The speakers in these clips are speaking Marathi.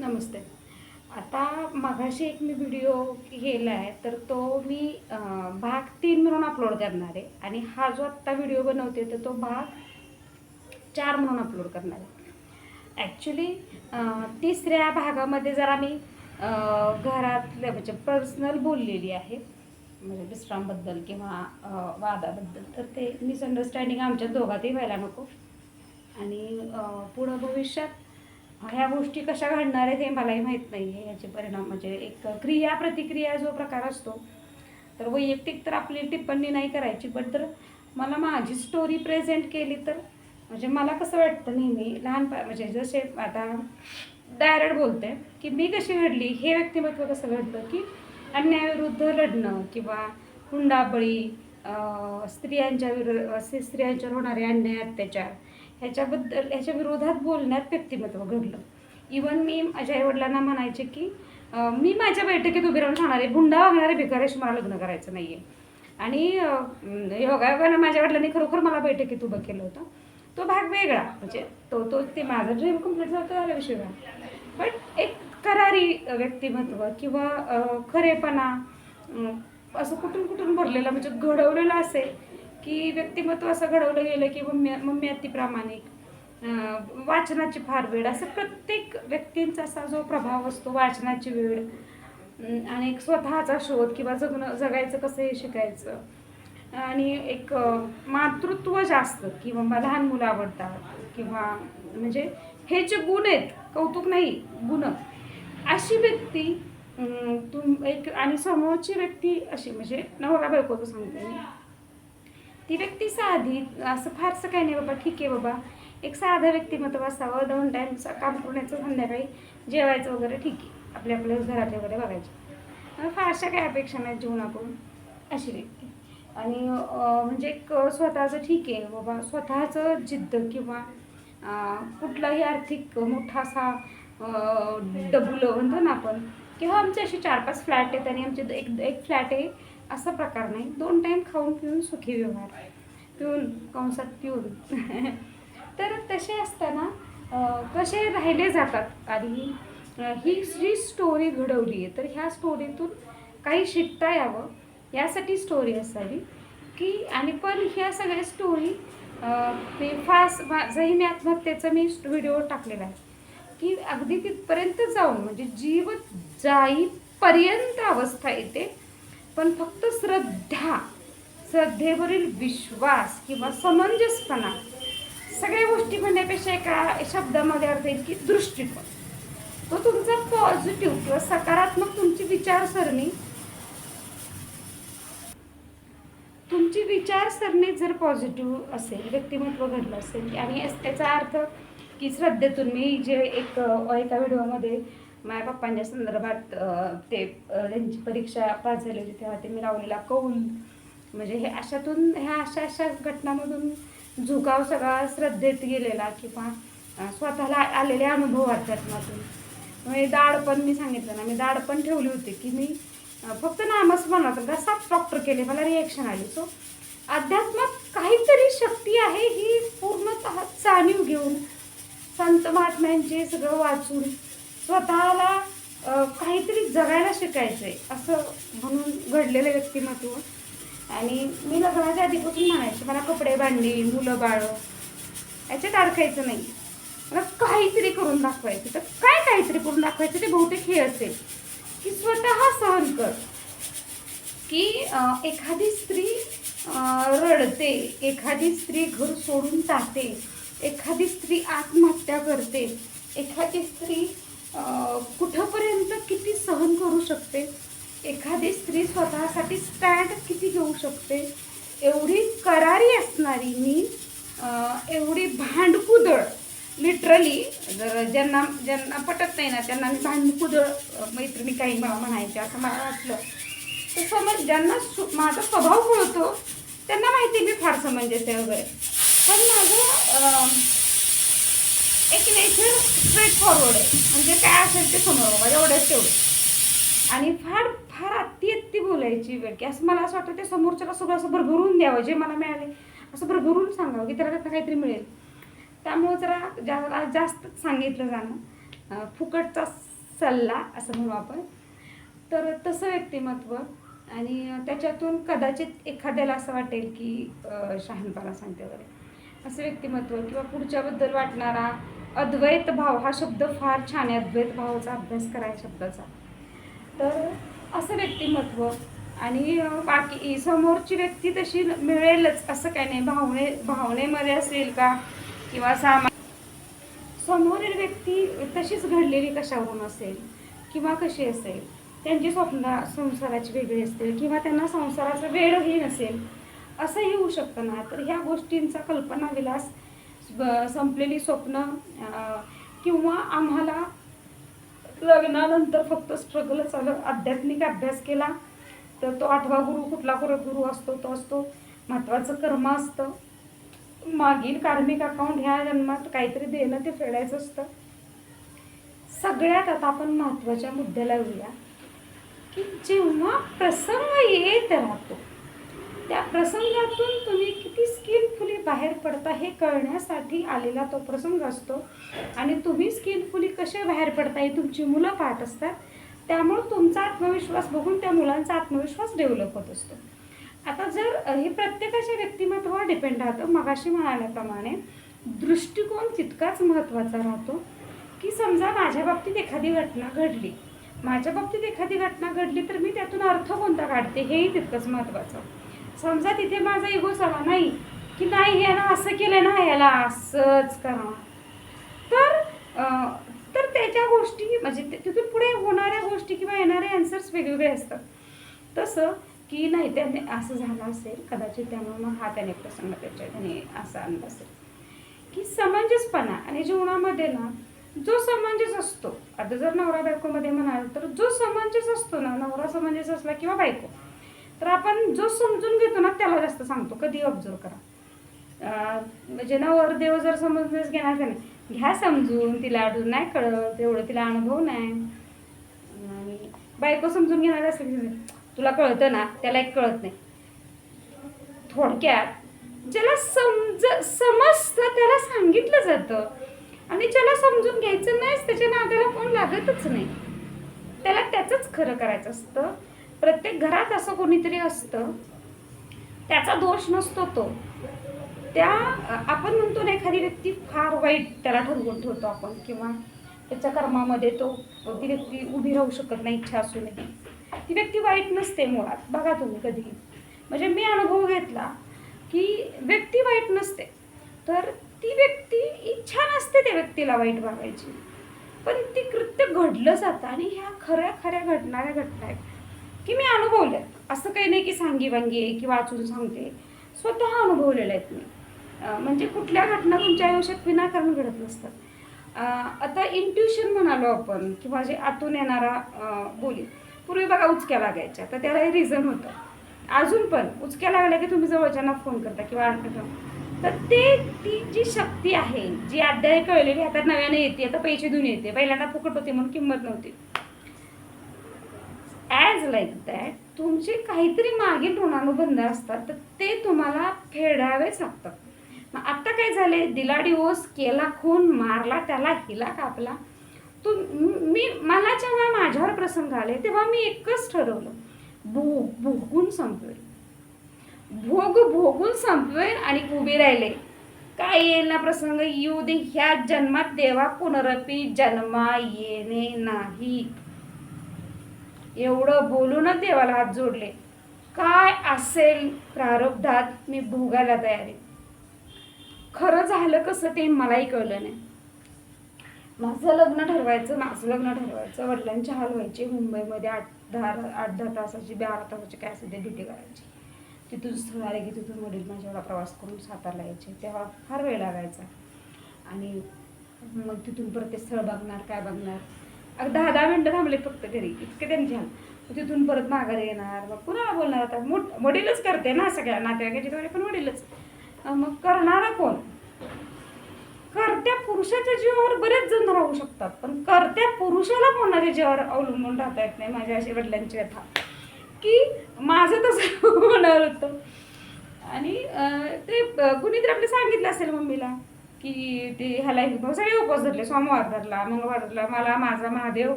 नमस्ते. आता मघाशी एक मी व्हिडिओ केला आहे तर तो मी भाग तीन म्हणून अपलोड करणार आहे. आणि हा जो आत्ता व्हिडिओ बनवते तर तो भाग चार म्हणून अपलोड करणार आहे. ॲक्च्युली तिसऱ्या भागामध्ये जरा मी घरातल्या म्हणजे पर्सनल बोललेली आहे. म्हणजे विश्रामबद्दल किंवा वादाबद्दल. तर ते मिसअंडरस्टँडिंग आमच्या दोघातही व्हायला नको. आणि पुढं भविष्यात ह्या गोष्टी कशा घडणार आहेत हे मलाही माहीत नाही आहे. याचे परिणाम म्हणजे एक क्रिया प्रतिक्रिया जो प्रकार असतो तर वैयक्तिक तर आपली टिप्पणी नाही करायची पण तर मला माझी स्टोरी प्रेझेंट केली तर म्हणजे मला कसं वाटतं नेहमी लहानपण म्हणजे जसे आता डायरेक्ट बोलते की मी कशी घडली हे व्यक्तिमत्व कसं घडलं की अन्यायाविरुद्ध लढणं किंवा हुंडाबळी स्त्रियांच्या विरु स्त्रियांच्यावर होणारे अन्याय अत्याचार. ह्याच्याबद्दल ह्याच्या विरोधात बोलण्यात व्यक्तिमत्व घडलं. इवन मी माझ्या आईवडिलांना म्हणायचे की मी माझ्या बैठकीत उभी राहून सांगणार आहे गुंडा वागणारे भिकाऱ्याशी मला लग्न करायचं नाही आहे आणि अं, योगायोगानं माझ्या वडिलांनी खरोखर मला बैठकीत उभं केलं होतं. तो भाग वेगळा म्हणजे तो तो ते माझं ड्रीम कंप्लीट झालं झाला विषय पण एक करारी व्यक्तिमत्व किंवा खरेपणा असं कुठून कुठून भरलेलं म्हणजे घडवलेलं असेल की व्यक्तिमत्व असं घडवलं गेलं की मम्मी मम्मी अति प्रामाणिक वाचनाची फार वेळ. असं प्रत्येक व्यक्तींचा असा जो प्रभाव असतो वाचनाची वेळ आणि एक स्वतःचा शोध किंवा जगणं जगायचं कसं हे शिकायचं. आणि एक मातृत्व जास्त किंवा बाबा लहान मुलं आवडतात किंवा म्हणजे हे जे गुण आहेत कौतुक नाही गुण. अशी व्यक्ती तुम एक आणि समोरची व्यक्ती अशी म्हणजे नवरा बायकोचं सांगते मी. ती व्यक्ती साधी असं फारसं काही नाही बाबा ठीक आहे बाबा. एक साधं व्यक्तिमत्व असावं दोन टाईम काम करण्याचं संध्याकाळी जेवायचं वगैरे ठीक आहे. आपल्या आपल्या घरात वगैरे बघायचं. फारशा काही अपेक्षा नाहीत जीवनाकडून अशी व्यक्ती. आणि म्हणजे एक स्वतःचं ठीक आहे बाबा. स्वतःचं जिद्द किंवा कुठलाही आर्थिक मोठा असा डबुलं म्हणतो ना आपण किंवा आमचे असे चार पाच फ्लॅट आहेत आणि आमचे एक एक फ्लॅट आहे असा प्रकार नाही. दोन टाईम खाऊन पिऊन सुखी व्यवहार. पिऊन कंसात पिऊन. तर तसे असताना कसे राहिले जातात? आणि ही जी स्टोरी घडवली आहे तर ह्या स्टोरीतून काही शिकता यावं. यासाठी स्टोरी असावी. की आणि पण ह्या सगळ्या स्टोरी मी फास्ट माझंही मी आत्महत्येचा मी व्हिडिओ टाकलेला आहे की अगदी तिथपर्यंत जाऊन म्हणजे जीव जाईपर्यंत अवस्था येते. पण फक्त श्रद्धा श्रद्धेवरील विश्वास किंवा समंजसपणा सगळ्या गोष्टी म्हणण्यापेक्षा एका शब्दामध्ये अर्थ येईल की दृष्टिकोन. तो तुमचा पॉझिटिव्ह किंवा सकारात्मक तुमची विचारसरणी. तुमची विचारसरणी जर पॉझिटिव्ह असेल व्यक्तिमत्व घडलं असेल आणि त्याचा अर्थ की श्रद्धेतून मी जे एक एका व्हिडिओमध्ये माझ्या पप्पांच्या संदर्भात ते त्यांची परीक्षा पास झाली होती तेव्हा ते मी लावलेला कौल. म्हणजे हे अशातून ह्या अशा अशा घटनांमधून झुकाव सगळा श्रद्धेत गेलेला किंवा स्वतःला आलेले अनुभव अध्यात्मातून म्हणजे दाढ पण मी सांगितलं ना मी दाढ पण ठेवली होती की मी फक्त नामस्मरणातून का सात डॉक्टर केले मला रिॲक्शन आली. सो अध्यात्मात काहीतरी शक्ती आहे ही पूर्णतः जाणीव घेऊन संत महात्म्यांचे सगळं वाचून स्वतःला काहीतरी जगायला शिकायचं आहे असं म्हणून घडलेलं व्यक्तिमत्व. आणि मी लग्नाच्या आधीपासून म्हणायचे मला कपडे भांडी मुलं बाळं याच्यात अडकायचं नाही. मला काहीतरी करून दाखवायचं. तर काय काहीतरी करून दाखवायचं ते बहुतेक हे असेल. की स्वतः सहन कर. की एखादी स्त्री रडते एखादी स्त्री घर सोडून जाते एखादी स्त्री आत्महत्या करते एखादी स्त्री कुठंपर्यंत किती सहन करू शकते? एखादी स्त्री स्वतःसाठी स्टँड किती घेऊ शकते? एवढी करारी असणारी मी एवढी भांडकुदळ लिटरली जर ज्यांना ज्यांना पटत नाही ना त्यांना मी भांडकुदळ मैत्रिणी काही म्हणायचे म्हणायच्या असं मला वाटलं. तर समज ज्यांना सु- माझा स्वभाव कळतो त्यांना माहिती मी फार समंजस आहे म्हणजे वगैरे. पण माझं एक नेचर स्ट्रेट फॉरवर्ड आहे. म्हणजे काय असेल ते समोर बाबा एवढंच तेवढं. आणि फार फार अति अति बोलायची वेळ की असं मला असं वाटतं ते समोरच्याला सगळं असं भरभरून द्यावं जे मला मिळाले असं भरभरून सांगावं की त्याला त्याचं काहीतरी मिळेल. त्यामुळे जरा जा जास्त सांगितलं जाणं फुकटचा सल्ला असं म्हणू आपण. तर तसं व्यक्तिमत्व आणि त्याच्यातून कदाचित एखाद्याला असं वाटेल की शहाणपणा सांगते वगैरे. असं व्यक्तिमत्व किंवा पुढच्याबद्दल वाटणारा अद्वैत भाव हा शब्द फार छान आहे. अद्वैत भावाचा अभ्यास कराय शब्दाचा. तर असं व्यक्तिमत्व आणि बाकी समोरची व्यक्ती तशी मिळेलच असं काही नाही. भावने भावनेमध्ये असेल का किंवा सामा समोरील व्यक्ती तशीच घडलेली कशावरून असेल किंवा कशी असेल त्यांची स्वप्न संसाराची वेगळी असतील किंवा त्यांना संसाराचं वेळही नसेल असंही होऊ शकतं ना. तर ह्या गोष्टींचा कल्पनाविलास विलास संपलेली स्वप्न किंवा आम्हाला लग्नानंतर फक्त स्ट्रगल आलं आध्यात्मिक अभ्यास केला तर तो आठवा गुरु कुठला गुरु असतो तो असतो. महत्त्वाचं कर्म असतं. मागील कार्मिक अकाउंट ह्या जन्मात काहीतरी देणं ते फेडायचं असतं. सगळ्यात आता आपण महत्त्वाच्या मुद्द्याला येऊया की जेव्हा प्रसंग येत राहतो त्या प्रसंगातून तुम्ही किती स्किलफुली बाहेर पडता हे कळण्यासाठी आलेला तो प्रसंग असतो. आणि तुम्ही स्किलफुली कसे बाहेर पडता हे तुमची मुलं पाहत असतात. त्यामुळं तुमचा आत्मविश्वास बघून त्या मुलांचा आत्मविश्वास डेव्हलप होत असतो. आता जर हे प्रत्येकाच्या व्यक्तिमत्वावर डिपेंड राहतं. मगाशी म्हणाल्याप्रमाणे दृष्टिकोन तितकाच महत्त्वाचा राहतो की समजा माझ्या बाबतीत एखादी घटना घडली. माझ्या बाबतीत एखादी घटना घडली तर मी त्यातून अर्थ कोणता काढते? हेही तितकंच महत्त्वाचं. समजा तिथे माझा इगो सवा नाही की नाही यानं असं केलं ना याला असंच करा तर तर त्याच्या गोष्टी म्हणजे ते- तिथून पुढे होणाऱ्या गोष्टी किंवा येणारे आन्सर्स वेगवेगळे असतात. तसं की नाही त्याने असं झालं असेल कदाचित त्यामुळे मग हा त्याने प्रसंग त्याच्या त्याने असा आणला असेल. की समंजसपणा आणि जीवनामध्ये ना जो समंजस असतो आता जर नवरा बायकोमध्ये म्हणाल तर जो समंजस असतो ना नवरा समंजस असला किंवा बायको तर आपण जो समजून घेतो ना त्याला जास्त सांगतो. कधी ऑब्झर्व करा. म्हणजे नवरदेव जर समजूनच घेणार का नाही? घ्या समजून तिला अडून नाही कळत एवढं तिला अनुभव नाही. आणि बायको समजून घेणार असेल तुला कळतं ना त्याला एक कळत नाही. थोडक्यात ज्याला समज समजतं त्याला सांगितलं जातं. आणि ज्याला समजून घ्यायचं नाहीच त्याच्या नात्याला कोण लागतच नाही. त्याला त्याचंच खरं करायचं असतं. प्रत्येक घरात असं कोणीतरी असतं. त्याचा दोष नसतो तो. त्या आपण म्हणतो ना एखादी व्यक्ती फार वाईट त्याला ठरवून ठेवतो आपण किंवा त्याच्या कर्मामध्ये तो ती व्यक्ती उभी राहू शकत नाही इच्छा असूनही ती व्यक्ती वाईट नसते मुळात. बघा तुम्ही कधीही. म्हणजे मी अनुभव घेतला की व्यक्ती वाईट नसते. तर ती व्यक्ती इच्छा नसते त्या व्यक्तीला वाईट वागायची पण ती कृत्य घडलं जातं आणि ह्या खऱ्या खऱ्या घडणाऱ्या घटना आहेत. की मी अनुभवल्या. असं काही नाही की सांगी वांगी आहे की वाचून सांगते. स्वतः अनुभवलेल्या आहेत मी. म्हणजे कुठल्या घटना तुमच्या आयुष्यात विनाकारण घडत नसतात. आता इंट्युशन म्हणालो आपण किंवा जे आतून येणारा बोली. पूर्वी बघा उचक्या लागायच्या तर त्याला हे रिझन होतं. अजून पण उचक्या लागल्या की तुम्ही जवळच्यांना फोन करता किंवा आठवता तर ते ती जी शक्ती आहे जी अध्याय कळलेली आता नव्याने येते आता पैसे देऊन येते. पहिल्यांदा फुकट होते म्हणून किंमत नव्हती. लाईक दॅट तुमचे काहीतरी मागील ऋणानुबंध असतात तर ते तुम्हाला फेडावेच लागतात. मग आता काय झाले दिला डिवोर्स केला खून मारला त्याला हिला कापला. तू मी मला जेव्हा माझ्यावर प्रसंग आले तेव्हा मी एकच ठरवलं. भोग भोगून संपवेल भोग भोगून संपवेल आणि उभे राहिले. काय येईल ना प्रसंग? येऊ दे ह्या जन्मात देवा पुनरपी जन्मा येणे नाही. एवढं बोलूनच देवाला हात जोडले. काय असेल प्रारब्धात मी भोगायला तयार आहे. खरं झालं कसं ते मलाही कळलं नाही. माझं लग्न ठरवायचं माझं लग्न ठरवायचं. वडिलांचे हाल व्हायचे मुंबईमध्ये आठ दहा आठ दहा तासाची बारा तासाची काय असेल ते ड्युटी करायची. तिथून स्थळ आले की तिथून वडील माझ्यावर प्रवास करून सातारला यायचे. तेव्हा फार वेळ लागायचा. आणि मग तिथून परत ते स्थळ बघणार काय बघणार. अगं दहा दहा मिनटं थांबले फक्त घरी. इतके त्यांनी झालं तिथून परत माघारी येणार मग कुणाला बोलणार आता? मोठ वडीलच करते ना सगळ्या नातेवाईकाची थोडे पण वडीलच. मग करणारा कोण? करत्या पुरुषाच्या जीवावर बरेच जण राहू शकतात पण करत्या पुरुषाला कोणाच्या जीवावर अवलंबून राहता येत नाही? माझ्या अशी वडिलांची व्यथा. की माझं तसं होणार होतं. आणि ते कुणीतरी आपलं सांगितलं असेल मम्मीला. की ते ह्याला हे- सगळे उपवास धरले सोमवार धरला मंगळवार धरला मला माझा महादेव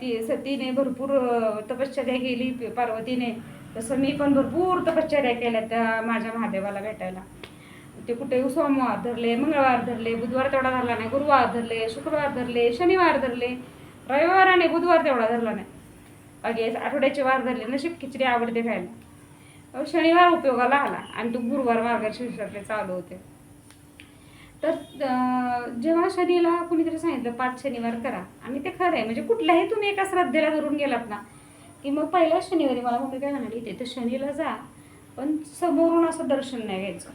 ती सतीने भरपूर तपश्चर्या केली पार्वतीने. तसं मी पण भरपूर तपश्चर्या केल्या त्या माझ्या महादेवाला भेटायला. ते कुठे सोमवार धरले मंगळवार धरले बुधवार तेवढा धरला नाही गुरुवार धरले शुक्रवार धरले शनिवार धरले रविवार आणि बुधवार तेवढा धरला नाही. अगे आठवड्याचे वार धरले नशीब खिचडी आवडते खायला. अहो, शनिवार उपयोगाला आला आणि तो गुरुवार मार्गदर्शन चालू होते. तर जेव्हा शनीला कुणीतरी सांगितलं पाच शनिवार करा. आणि ते खरं आहे. म्हणजे कुठल्याही तुम्ही एका श्रद्धेला धरून गेलात ना की मग पहिल्या शनिवारी मला मम्मी काय म्हणाली ते तर शनीला जा पण समोरून असं दर्शन नाही घ्यायचं.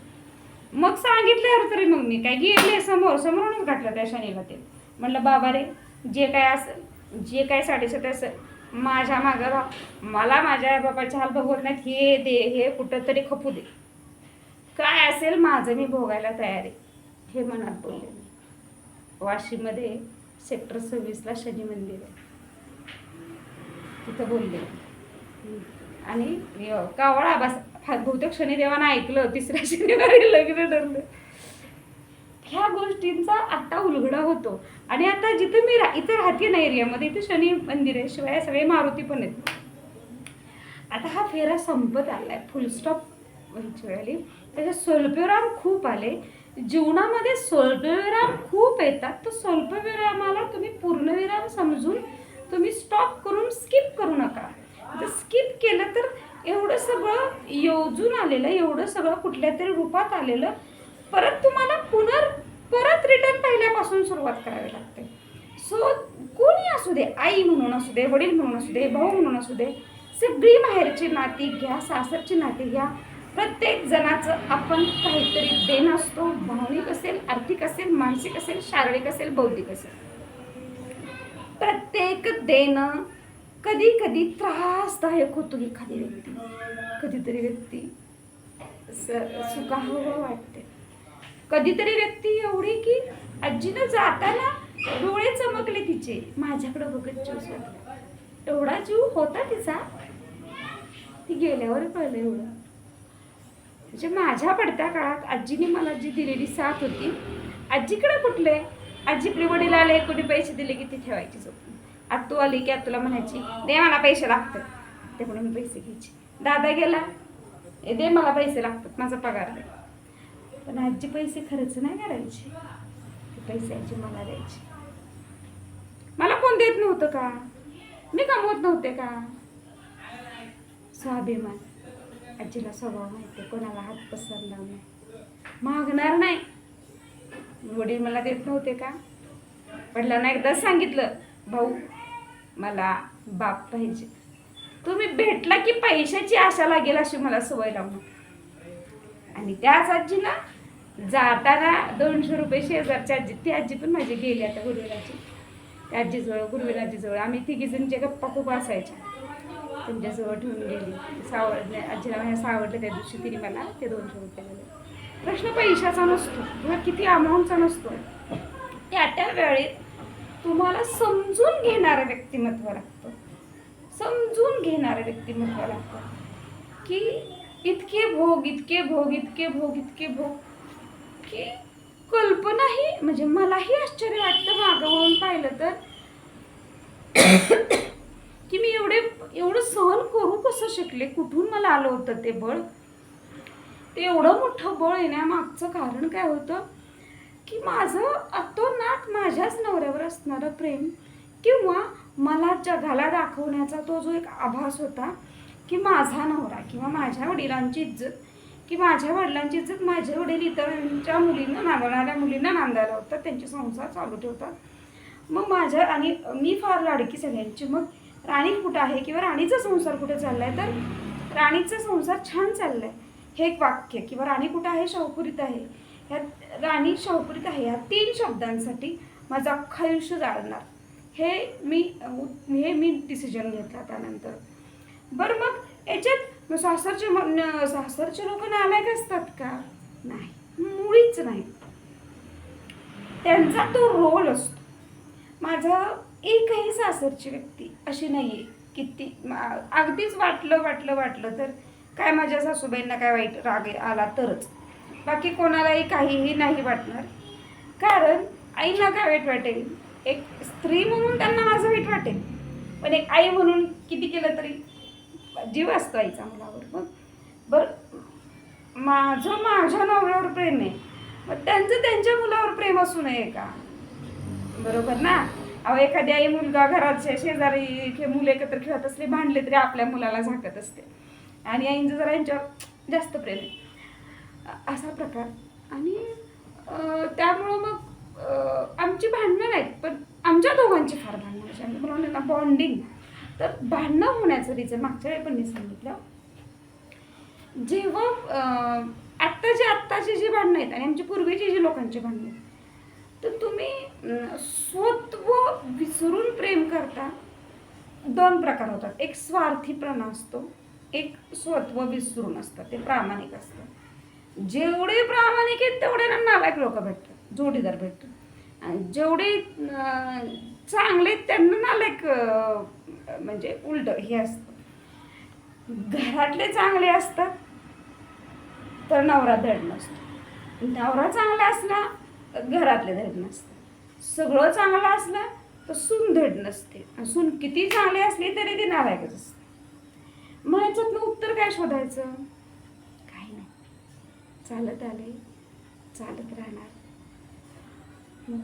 मग सांगितल्यावर तरी मग मी काय गेले समोर समोरूनच घातलं त्या शनीला ते. म्हणलं बाबा रे जे काय असं जे काय साडेसात असं माझ्या मागं भा मला माझ्या बाबाच्या हाल भगवत नाहीत. हे दे हे कुठंतरी खपू दे. काय असेल माझं मी भोगायला तयार आहे. हे मनात बोलले वाशीमध्ये सेक्टर सव्वीसला शनी मंदिर आहे. तिथं बोलले. आणि कावळा बस बहुतेक शनिदेवानं ऐकलं तिसऱ्या शनिवारी लग्न ठरलं. ह्या गोष्टींचा आता उलगडा होतो. आणि आता जिथं मी रा इथं राहते ना एरियामध्ये इथं शनी मंदिर आहे शिवाय सगळे मारुती पण आहेत. आता हा फेरा संपत आलाय फुलस्टॉप व्हायची म्हणजे वेळ आली त्याच्यात खूप आले. जीवनामध्ये स्वल्पविराम खूप येतात. तर स्वल्पविरामाला तुम्ही पूर्णविराम समजून तुम्ही स्टॉप करून स्किप करू नका. जर स्किप केलं तर एवढं सगळं योजून आलेलं एवढं सगळं कुठल्या तरी रूपात आलेलं परत तुम्हाला पुनर् परत रिटर्न पहिल्यापासून सुरुवात करावी लागते. सो कोणी असू दे आई म्हणून असू दे वडील म्हणून असू दे भाऊ म्हणून असू दे सगळी बाहेरची नाती घ्या सासरची नाती घ्या प्रत्येक जणाचं आपण काहीतरी देण असतो भावनिक असेल आर्थिक असेल मानसिक असेल शारीरिक असेल बौद्धिक असेल. प्रत्येक देणं कधी कधी त्रासदायक होतो एखादी व्यक्ती. कधीतरी व्यक्ती स- वाटते. कधीतरी व्यक्ती एवढी की आजीनं जाताना डोळे चमकले तिचे. माझ्याकडे बघत एवढा जीव होता तिचा. ती गेल्यावर कळलं एवढं. म्हणजे माझ्या पडत्या काळात आजीने मला जी दिलेली साथ होती आजीकडे कुठले? आजीकडे वडील आले कोणी पैसे दिले की ती ठेवायची झोपून. आत्तू आली की आत्तूला म्हणायची दे मला पैसे लागतात. ते म्हणून मी पैसे घ्यायचे. दादा गेला. "ए, दे मला पैसे लागतात माझा पगार दे. पण आजी पैसे खर्च नाही करायची. ते पैसे आजी मला द्यायचे. मला कोण देत नव्हतं का? मी कमवत नव्हते का? स्वाभिमान. आजीला स्वभाव माहिती आहे, कोणाला हात पसरला नाही. मागणार नाही. वडील मला देत नव्हते का? वडिलांना एकदा सांगितलं भाऊ मला बाप पाहिजे. तुम्ही भेटला की पैशाची आशा लागेल अशी मला सवय लावून. आणि त्याच आजीला जाताना दोनशे रुपये शेजारची आजी ती आजी पण माझी गेली आता गुरुवीराची. त्या आजीजवळ गुरुवीराजीजवळ. आम्ही तिघीजणचे गप्पा खूप असायच्या. त्यांच्याजवळ ठेवून गेली. सावड म्हणजे आजीला माझ्या सावडलं त्या दिवशी तिने मला ते दोनशे रुपये दिले. प्रश्न पैशाचा नसतो किंवा किती अमाऊंटचा नसतो. त्या त्या वेळेत तुम्हाला समजून घेणारं व्यक्तिमत्व लागतं. समजून घेणारं व्यक्तिमत्व लागतं. की इतके भोग इतके भोग इतके भोग इतके भोग की कल्पनाही म्हणजे मलाही आश्चर्य वाटतं मागं होऊन पाहिलं तर. एवढं सहन करू कसं शिकले? कुठून मला आलं होतं ते बळ? ते एवढं मोठं बळ येण्यामागचं कारण काय होतं? की माझं अतोनाट माझ्याच नवऱ्यावर असणारं प्रेम किंवा मला जगाला दाखवण्याचा तो जो एक आभास होता की माझा नवरा किंवा माझ्या वडिलांची इज्जत की माझ्या वडिलांची इज्जत माझे वडील इतरांच्या मुलींना नांदवणाऱ्या मुलींना नांदायला होतात त्यांचे संसार चालू ठेवतात. मग माझ्या आणि मी फार लाडकी सगळ्यांची. मग राणी कुठं आहे किंवा राणीचा संसार कुठे आहे तर राणीचा संसार छान चाललाय. हे एक वाक्य किंवा राणी कुठं आहे? शाहपुरीत आहे. ह्या राणी शाहपुरीत आहे. ह्या तीन शब्दांसाठी माझं अख्खं आयुष्य जाळणार. हे मी हे मी डिसिजन घेतला त्यानंतर. बरं मग याच्यात सासरचे म- सासरचे लोक नालायक असतात का? नाही. मुळीच नाही. त्यांचा तो रोल असतो. माझं एकही सासरची व्यक्ती अशी नाही आहे किती अगदीच वाटलं वाटलं वाटलं तर काय माझ्या सासूबाईंना काय वाईट राग आला तरच. बाकी कोणालाही काहीही नाही वाटणार. कारण आईला काय वाईट वाटेल? एक स्त्री म्हणून त्यांना माझं वाईट वाटेल. पण एक आई म्हणून किती केलं तरी जीव असतो आईचा मुलावर. मग बरं माझं माझ्या नवऱ्यावर प्रेम आहे. मग त्यांचं त्यांच्या मुलावर प्रेम असू नये का? बरोबर ना? अहो एखादी आई मुलगा घराच्या शेजारी हे मुलं एकत्र खेळत असले भांडले तरी आपल्या मुलाला झाकत असते. आणि आईंचं जरा यांच्यावर जास्त प्रेम आहे. असा प्रकार. आणि त्यामुळं मग आमची भांडणं नाहीत पण आमच्या दोघांची फार भांडणं अशी आम्ही म्हणून ना बॉन्डिंग तर भांडणं होण्याचं रिझन मागच्या वेळी पण मी सांगितलं. जेव्हा आत्ताची आत्ताची जी भांडणं आहेत आणि आमची पूर्वीची जी लोकांची भांडणं आहेत तर तुम्ही स्वत्व विसरून प्रेम करता. दोन प्रकार होतात. एक स्वार्थीपणा असतो एक स्वत्व विसरून असतं. ते प्रामाणिक असतं. जेवढे प्रामाणिक आहेत तेवढे ना नालायक लोक भेटतात जोडीदार भेटतो आणि जेवढे चांगले आहेत, त्यांना नालायक म्हणजे उलट हे असतं. घरातले चांगले असतात तर नवरा धड नसतो. नवरा चांगला असला घरातले धड नसतं. सगळं चांगलं असलं तर सून धड नसते. आणि सून किती चांगली असली तरी ती नालायकच असते. मग याच्यातनं उत्तर काय शोधायचं? काही नाही. चालत आले. चालत राहणार.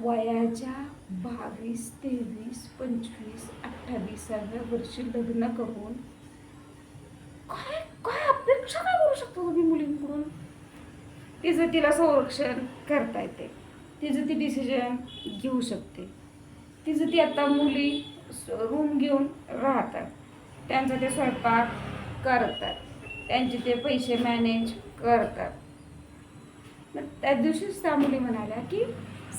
वयाच्या बावीस तेवीस पंचवीस अठ्ठावीसाव्या वर्षी लग्न करून काय काय अपेक्षा काय करू शकतो तुम्ही मुलींकडून? तिचं तिला संरक्षण करता येते. तिचं ती डिसिजन घेऊ शकते. तिचं ती आता मुली रूम घेऊन राहतात त्यांचा ते स्वयंपाक करतात त्यांचे ते पैसे मॅनेज करतात. मग त्या दिवशीच त्या मुली म्हणाल्या की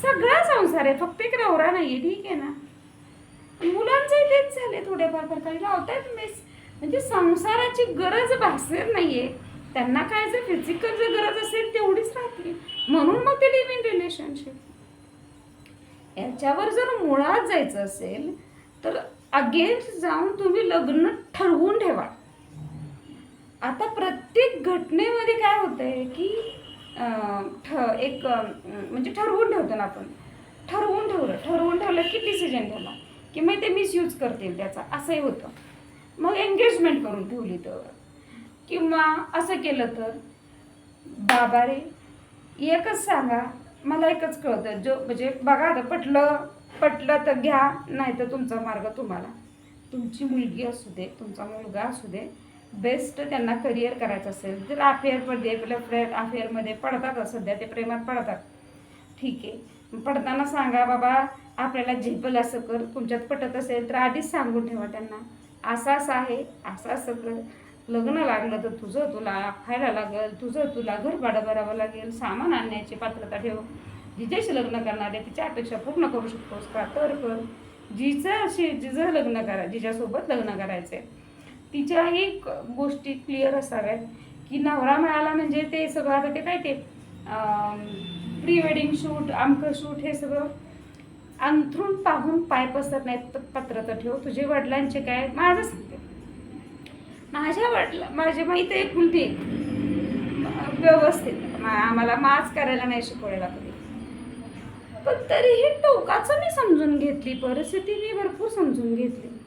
सगळा संसार आहे फक्त एक नवरा नाही आहे ठीक आहे ना? मुलांचंही तेच झाले थोडेफार तर काही मिस म्हणजे संसाराची गरज भासेर नाहीये. त्यांना काय जर फिजिकल जर गरज असेल तेवढीच राहते म्हणून मग ते लिव्ह इन रिलेशनशिप याच्यावर जर मुळात जायचं असेल तर अगेन्स्ट जाऊन तुम्ही लग्न ठरवून ठेवा. आता प्रत्येक घटनेमध्ये काय होतंय की ठ एक म्हणजे ठरवून ठेवतो ना आपण. ठरवून ठेवलं ठरवून ठेवलं की डिसिजन ठेवला की मग ते मिसयूज करतील त्याचा. असंही होतं. मग एंगेजमेंट करून ठेवली तर. किंवा असं केलं तर. बाबा रे एकच सांगा मला एकच कळतं. जो म्हणजे बघा आता पटलं पटलं तर घ्या नाही तर तुमचा मार्ग तुम्हाला. तुमची मुलगी असू दे तुमचा मुलगा असू दे बेस्ट त्यांना करिअर करायचं असेल तर अफेअरमध्ये आपल्या फ्रेंड अफेअरमध्ये पडतात सध्या ते प्रेमात पडतात. ठीक आहे. पडताना सांगा बाबा आपल्याला झेपल असं कर तुमच्यात पटत असेल तर आधीच सांगून ठेवा त्यांना. असं असं आहे असं असं कर. लग्न लागलं तर तुझं तुला खायला लागेल तुझं तुला घर भाडं भरावं लागेल सामान आणण्याची पात्रता ठेव. जिच्याशी लग्न करणार आहे तिच्या अपेक्षा पूर्ण करू शकतोस का? तर कर जिचं अशी जिचं लग्न करा जिच्यासोबत लग्न करायचं आहे तिच्याही गोष्टी क्लिअर असाव्यात की नवरा मिळाला म्हणजे ते सगळं आता ते काय ते प्री वेडिंग शूट आमकं शूट हे सगळं अंथरून पाहून पाय पसरत नाहीत तर ठेव. तुझे वडिलांचे काय? माझं माझ्या वडला माझी माहीत आहे कुलती व्यवस्थित. मा- आम्हाला माच करायला नाही शिकवलेला कधी. पण तरीही टोकाचं मी समजून घेतली परिस्थिती मी भरपूर समजून घेतली.